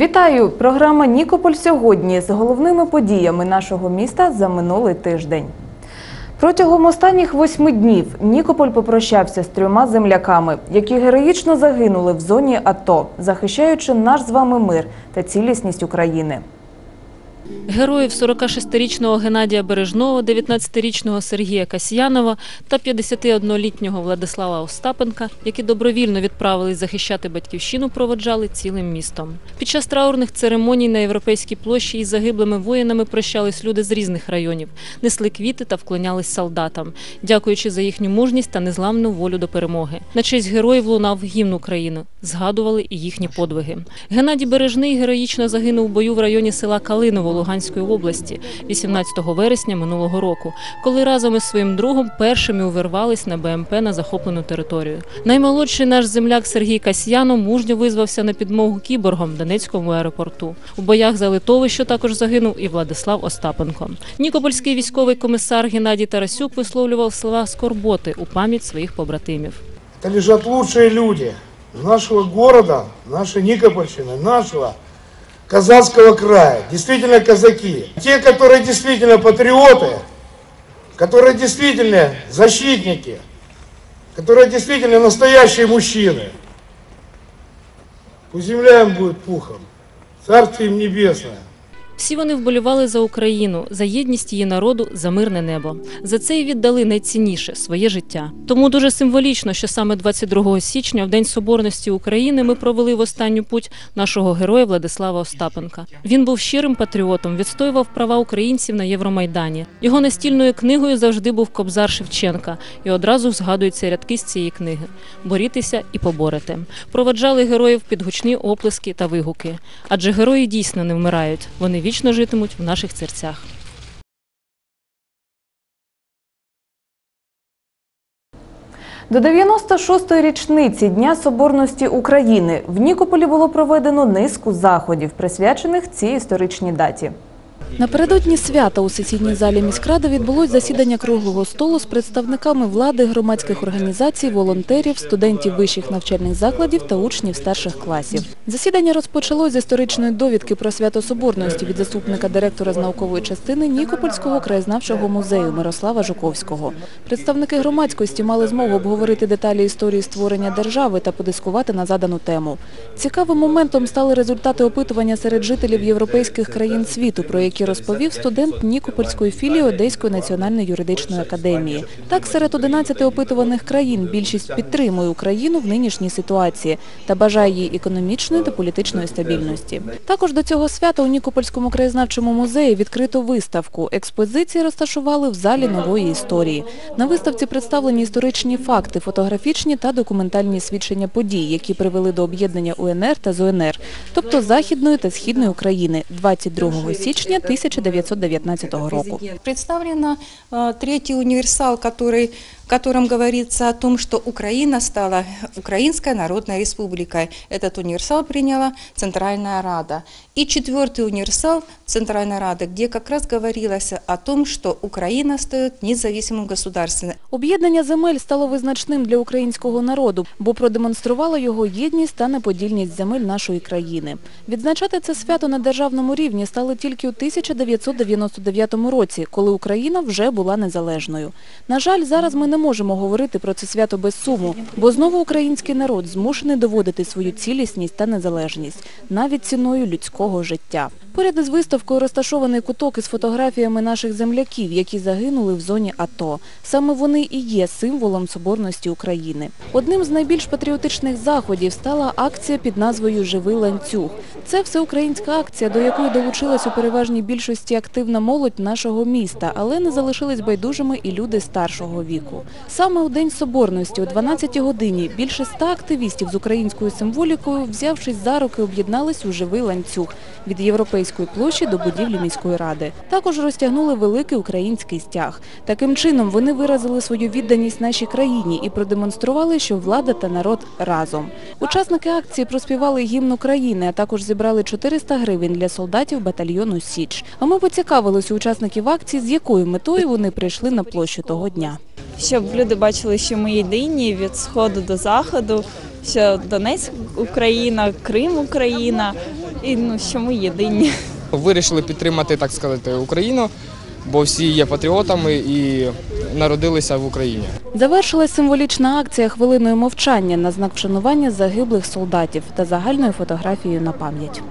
Вітаю! Програма Нікополь сьогодні з головними подіями нашого міста за минулий тиждень. Протягом останніх восьми днів Нікополь попрощався з трьома земляками, які героїчно загинули в зоні АТО, захищаючи наш з вами мир та цілісність України. Героїв 46-річного Геннадія Бережного, 19-річного Сергія Касьянова та 51-літнього Владислава Остапенка, які добровільно відправились захищати батьківщину, проводжали цілим містом. Під час траурних церемоній на європейській площі із загиблими воїнами прощались люди з різних районів, несли квіти та вклонялись солдатам, дякуючи за їхню мужність та незламну волю до перемоги. На честь героїв лунав гімн України, згадували і їхні подвиги. Геннадій Бережний героїчно загинув у бою в районі села Калиново Луганської області 18 вересня минулого року, коли разом із своїм другом першими увірвались на БМП на захоплену територію. Наймолодший наш земляк Сергій Касьянов мужньо визвався на підмогу кіборгам в Донецькому аеропорту. У боях за Литовище також загинув і Владислав Остапенко. Нікопольський військовий комісар Геннадій Тарасюк висловлював слова скорботи у пам'ять своїх побратимів. Это лежат лучшие люди нашего города, нашей Никопольщины, нашего казацкого края. Действительно казаки. Те, которые действительно патриоты, которые действительно защитники, которые действительно настоящие мужчины. Пусть земля им будет пухом. Царствие им небесное. Всі вони вболівали за Україну, за єдність її народу, за мирне небо. За це й віддали найцінніше своє життя. Тому дуже символічно, що саме 22 січня, в День Соборності України, ми провели в останню путь нашого героя Владислава Остапенка. Він був щирим патріотом, відстоював права українців на Євромайдані. Його настільною книгою завжди був Кобзар Шевченка, і одразу згадуються рядки з цієї книги: борітеся і поборете. Проведжали героїв під гучні оплески та вигуки. Адже герої дійсно не вмирають. Вони вічно житимуть в наших серцях. До 96-ї річниці Дня Соборності України в Нікополі було проведено низку заходів, присвячених цій історичній даті. Напередодні свята у сесійній залі міськради відбулось засідання круглого столу з представниками влади, громадських організацій, волонтерів, студентів вищих навчальних закладів та учнів старших класів. Засідання розпочалось з історичної довідки про свято Соборності від заступника директора з наукової частини Нікопольського краєзнавчого музею Мирослава Жуковського. Представники громадськості мали змогу обговорити деталі історії створення держави та подискувати на задану тему. Цікавим моментом стали результати опитування серед жителів європейських країн світу, про які розповів студент Нікопольської філії Одеської національної юридичної академії. Так, серед 11 опитуваних країн більшість підтримує Україну в нинішній ситуації та бажає їй економічної та політичної стабільності. Також до цього свята у Нікопольському краєзнавчому музеї відкрито виставку. Експозиції розташували в залі нової історії. На виставці представлені історичні факти, фотографічні та документальні свідчення подій, які привели до об'єднання УНР та ЗУНР, тобто Західної та Східної України 22 січня 1919 року. Представлена третій універсал, який котором говорится о том, что Украина стала Украинской Народной Республикой. Этот универсал приняла Центральная Рада. И четвертый универсал Центральной Рады, где как раз говорилось о том, что Украина стает независимым государством. Об'єднання земель стало визначним для українського народу, бо продемонструвало його єдність та неподільність земель нашої країни. Відзначати це свято на державному рівні стали тільки у 1999 році, коли Україна вже була незалежною. На жаль, зараз ми не можемо говорити про це свято без суму, бо знову український народ змушений доводити свою цілісність та незалежність, навіть ціною людського життя. Поряд із виставкою розташований куток із фотографіями наших земляків, які загинули в зоні АТО. Саме вони і є символом соборності України. Одним з найбільш патріотичних заходів стала акція під назвою Живий ланцюг. Це всеукраїнська акція, до якої долучилась у переважній більшості активна молодь нашого міста, але не залишились байдужими і люди старшого віку. Саме у День Соборності о 12 годині більше ста активістів з українською символікою, взявшись за руки, об'єднались у живий ланцюг від Європейської площі до будівлі міської ради. Також розтягнули великий український стяг. Таким чином вони виразили свою відданість нашій країні і продемонстрували, що влада та народ разом. Учасники акції проспівали гімн України, а також зібрали 400 гривень для солдатів батальйону Січ. А ми поцікавилися учасників акції, з якою метою вони прийшли на площу того дня. щоб люди бачили, що ми єдині від сходу до заходу, що Донецьк Україна, Крим Україна, і ну, що ми єдині. Вирішили підтримати, так сказати, Україну, бо всі є патріотами і народилися в Україні. Завершилась символічна акція хвилиною мовчання на знак вшанування загиблих солдатів та загальною фотографією на пам'ять.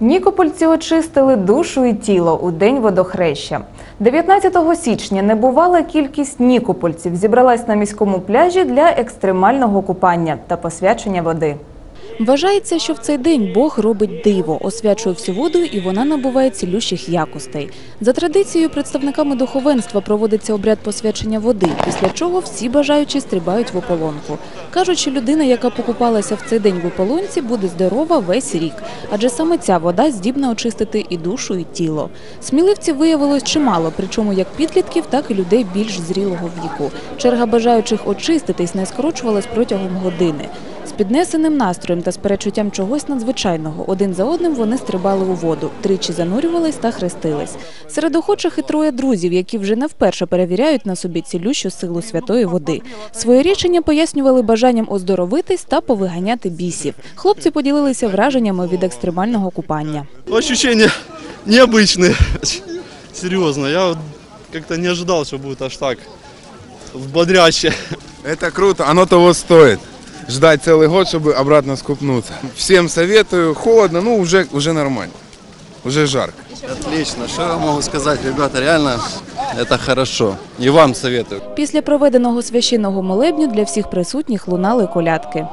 Нікопольці очистили душу і тіло у день водохреща. 19 січня небувала кількість нікопольців зібралась на міському пляжі для екстремального купання та посвячення води. Вважається, що в цей день Бог робить диво, освячує всю воду і вона набуває цілющих якостей. За традицією, представниками духовенства проводиться обряд посвячення води, після чого всі бажаючі стрибають в ополонку. Кажуть, що людина, яка покупалася в цей день в ополонці, буде здорова весь рік, адже саме ця вода здібна очистити і душу, і тіло. Сміливців виявилось чимало, причому як підлітків, так і людей більш зрілого віку. Черга бажаючих очиститись не скорочувалась протягом години З піднесеним настроєм та з перечуттям чогось надзвичайного один за одним вони стрибали у воду, тричі занурювались та хрестились. Серед охочих і троє друзів, які вже не вперше перевіряють на собі цілющу силу святої води. Своє рішення пояснювали бажанням оздоровитись та повиганяти бісів. Хлопці поділилися враженнями від екстремального купання. Ощущения необычные. Серьезно, я вот как-то не ожидал, что будет аж так бодряще. Это круто, оно того стоит. Ждать целый год, чтобы обратно скупнуться. Всем советую. Холодно, ну уже, уже нормально. Уже жарко. Отлично, что я могу сказать, ребята, реально это хорошо. И вам советую. Після проведеного священного молебню для всіх присутніх лунали колядки.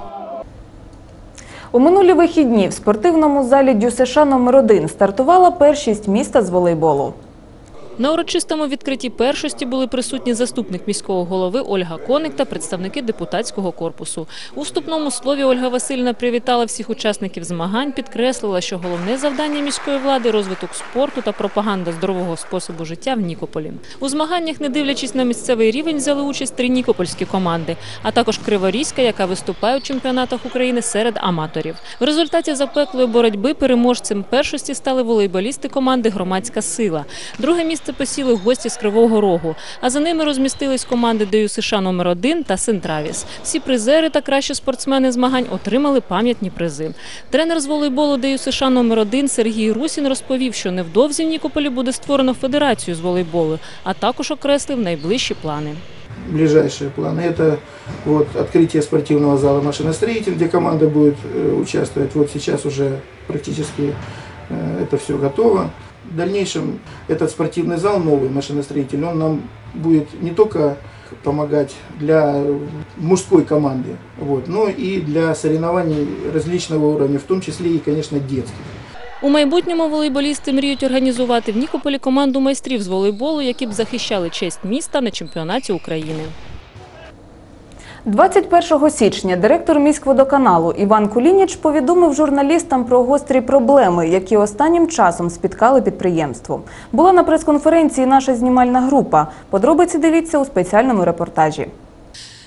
У минулі вихідні в спортивному залі ДЮСШ номер 1 стартувала першість міста з волейболу. На урочистому відкритті першості були присутні заступник міського голови Ольга Коник та представники депутатського корпусу. У вступному слові Ольга Васильівна привітала всіх учасників змагань, підкреслила, що головне завдання міської влади розвиток спорту та пропаганда здорового способу життя в Нікополі. У змаганнях, не дивлячись на місцевий рівень, взяли участь три нікопольські команди, а також Криворізька, яка виступає у чемпіонатах України серед аматорів. В результаті запеклої боротьби переможцем першості стали волейболісти команди Громадська сила. Друге місце посіли гості з Кривого Рогу, а за ними розмістились команди ДЮ США номер 1 та Сентравіс. Всі призери та кращі спортсмени змагань отримали пам'ятні призи. Тренер з волейболу ДЮ США номер 1 Сергій Русін розповів, що невдовзі в Нікополі буде створено федерацію з волейболу, а також окреслив найближчі плани. ближайшие планы. Это вот открытие спортивного зала машиностроитель, где команда будет э, участвовать. Вот сейчас уже практически э, это все готово. В дальнейшем этот спортивный зал новый, машиностроитель, он нам будет не только помогать для мужской команды, вот, но и для соревнований различного уровня, в том числе и, конечно, детских. У майбутньому волейболісти мріють організувати в Нікополі команду майстрів з волейболу, які б захищали честь міста на чемпіонаті України. 21 січня директор міськводоканалу Іван Кулініч повідомив журналістам про гострі проблеми, які останнім часом спіткали підприємство. Була на прес-конференції наша знімальна група. Подробиці дивіться у спеціальному репортажі.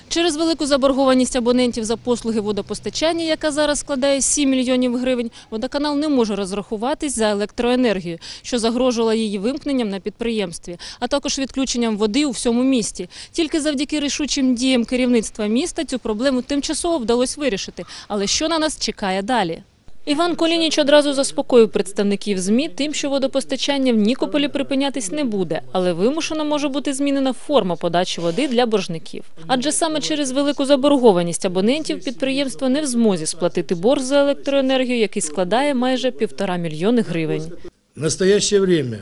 Через велику заборгованість абонентів за послуги водопостачання, яка зараз складає 7 мільйонів гривень, водоканал не може розрахуватись за електроенергію, що загрожувала її вимкненням на підприємстві, а також відключенням води у всьому місті. Тільки завдяки рішучим діям керівництва міста цю проблему тимчасово вдалося вирішити. Але що на нас чекає далі? Іван Колініч одразу заспокоїв представників ЗМІ тим, що водопостачання в Нікополі припинятись не буде, але вимушено може бути змінена форма подачі води для боржників. Адже саме через велику заборгованість абонентів підприємство не в змозі сплатити борг за електроенергію, який складає майже півтора мільйони гривень. В настоящее время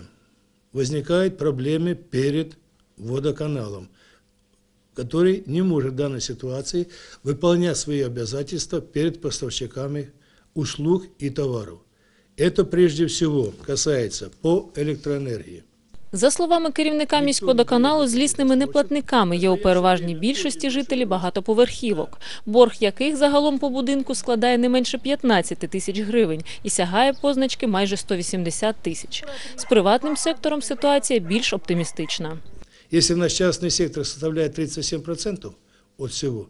возникают проблемы перед водоканалом, который не может в данной ситуации выполнять свои обязательства перед поставщиками услуг и товаров. Это прежде всего касается по электроэнергии. За словами керівника міськводоканалу, злісними неплатниками є у переважній більшості жителі багатоповерхівок, борг яких загалом по будинку складає не менше 15 тисяч гривень і сягає позначки майже 180 тисяч. З приватним сектором ситуація більш оптимістична. Если наш частный сектор составляет 37% от всего, э, о,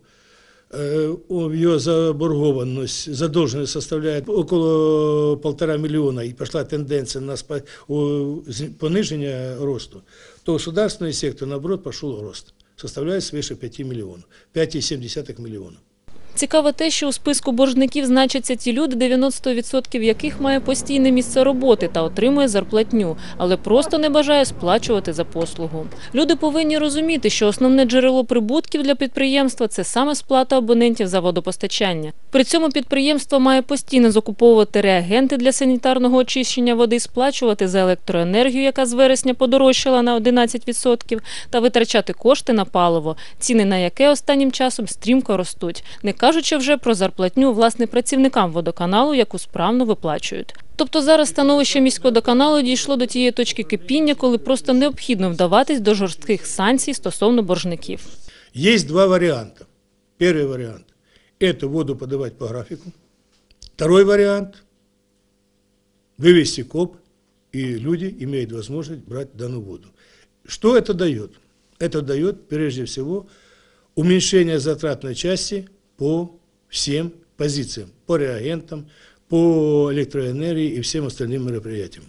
ее заборгованность, задолженность составляет около полтора миллиона, и пошла тенденция на понижение росту, то государственный сектор, наоборот, пошел рост, составляет свыше 5 миллионов, 5,7 миллиона. Цікаво те, що у списку боржників значаться ті люди, 90% яких має постійне місце роботи та отримує зарплатню, але просто не бажає сплачувати за послугу. Люди повинні розуміти, що основне джерело прибутків для підприємства це саме сплата абонентів за водопостачання. При цьому підприємство має постійно закуповувати реагенти для санітарного очищення води, сплачувати за електроенергію, яка з вересня подорожчала на 11%, та витрачати кошти на паливо, ціни на яке останнім часом стрімко ростуть, кажучи вже про зарплатню власне працівникам водоканалу, яку справно виплачують. Тобто зараз становище міськводоканалу дійшло до тієї точки кипіння, коли просто необхідно вдаватись до жорстких санкцій стосовно боржників. Есть два варианта. Первый вариант – это воду подавать по графику. Второй вариант – вывести коп, и люди имеют возможность брать данную воду. Что это дает? Это дает, прежде всего, уменьшение затратной части по всем позициям, по реагентам, по электроэнергии и всем остальным мероприятиям.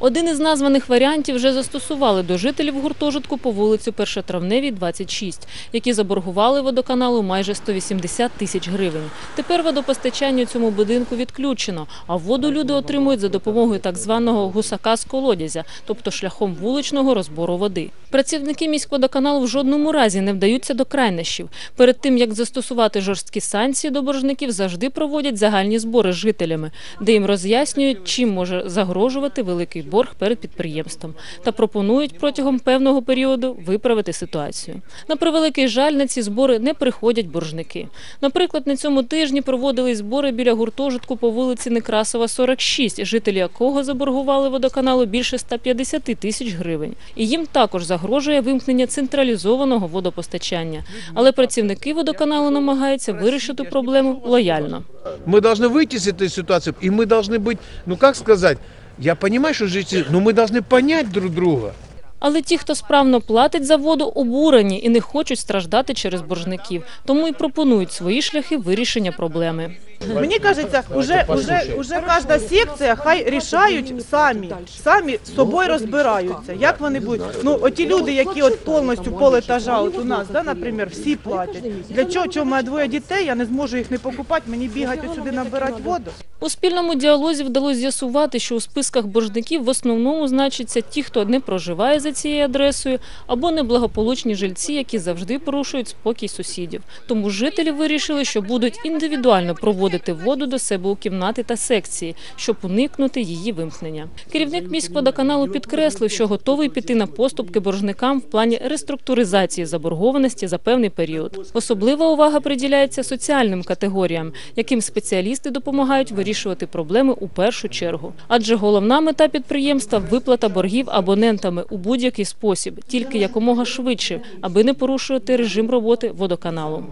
Один із названих варіантів вже застосували до жителів гуртожитку по вулицю Першотравневій, 26, які заборгували водоканалу майже 180 тисяч гривень. Тепер водопостачання цьому будинку відключено, а воду люди отримують за допомогою так званого гусака з колодязя, тобто шляхом вуличного розбору води. Працівники міськводоканалу в жодному разі не вдаються до крайнощів. Перед тим, як застосувати жорсткі санкції до боржників, завжди проводять загальні збори з жителями, де їм роз'яснюють, чим може загрожувати великий борг перед підприємством та пропонують протягом певного періоду виправити ситуацію. На превеликий жаль, на ці збори не приходять боржники. Наприклад, на цьому тижні проводились збори біля гуртожитку по вулиці Некрасова, 46, жителі якого заборгували водоканалу більше 150 тисяч гривень. І їм також загрожує вимкнення централізованого водопостачання. Але працівники водоканалу намагаються вирішити проблему лояльно. Мы должны выйти из этой ситуации, и мы должны быть, ну как сказать, я розумію, що жители, ну ми повинні понять друг друга. Але ті, хто справно платить за воду, обурені і не хочуть страждати через боржників, тому і пропонують свої шляхи вирішення проблеми. Мені кажеться, уже, уже, уже кожна секція хай рішають самі, самі з собою розбираються. Як вони будуть? Ну, оті люди, які от повністю пол етажа от у нас, да, наприклад, всі платять. Для чого? Чого мене двоє дітей, я не зможу їх не покупати, мені бігати сюди набирати воду. У спільному діалозі вдалося з'ясувати, що у списках боржників в основному значаться ті, хто не проживає за цією адресою, або неблагополучні жильці, які завжди порушують спокій сусідів. Тому жителі вирішили, що будуть індивідуально проводити воду до себе у кімнати та секції, щоб уникнути її вимкнення. Керівник міськводоканалу підкреслив, що готовий піти на поступки боржникам в плані реструктуризації заборгованості за певний період. Особлива увага приділяється соціальним категоріям, яким спеціалісти допомагають вирішувати проблеми у першу чергу. Адже головна мета підприємства виплата боргів абонентами у будь-який спосіб, тільки якомога швидше, аби не порушувати режим роботи водоканалу.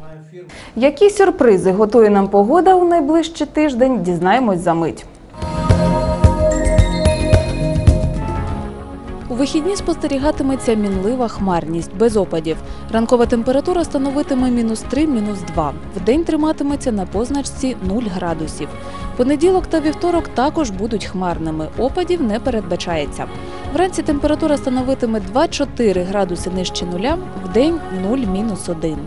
Які сюрпризи готує нам погода у найближчий тиждень, дізнаємось за мить. У вихідні спостерігатиметься мінлива хмарність без опадів. Ранкова температура становитиме мінус 3, мінус 2. Вдень триматиметься на позначці 0 градусів. Понеділок та вівторок також будуть хмарними. Опадів не передбачається. Вранці температура становитиме 2-4 градуси нижче нуля, вдень 0, мінус 1.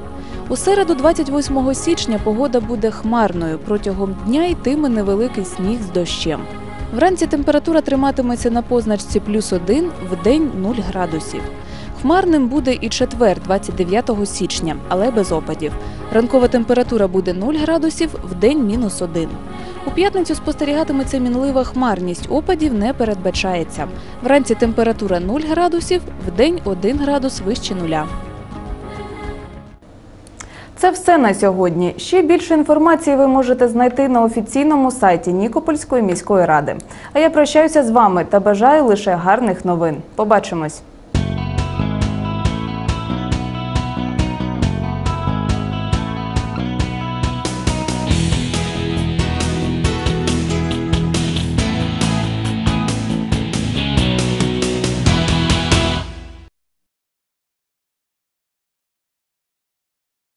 У середу, 28 січня, погода буде хмарною. Протягом дня йтиме невеликий сніг з дощем. Вранці температура триматиметься на позначці плюс 1, вдень 0 градусів. Хмарним буде і четвер, 29 січня, але без опадів. Ранкова температура буде 0 градусів, вдень мінус 1. У п'ятницю спостерігатиметься мінлива хмарність, опадів не передбачається. Вранці температура 0 градусів, вдень 1 градус вище нуля. Це все на сьогодні. Ще більше інформації ви можете знайти на офіційному сайті Нікопольської міської ради. А я прощаюся з вами та бажаю лише гарних новин. Побачимось.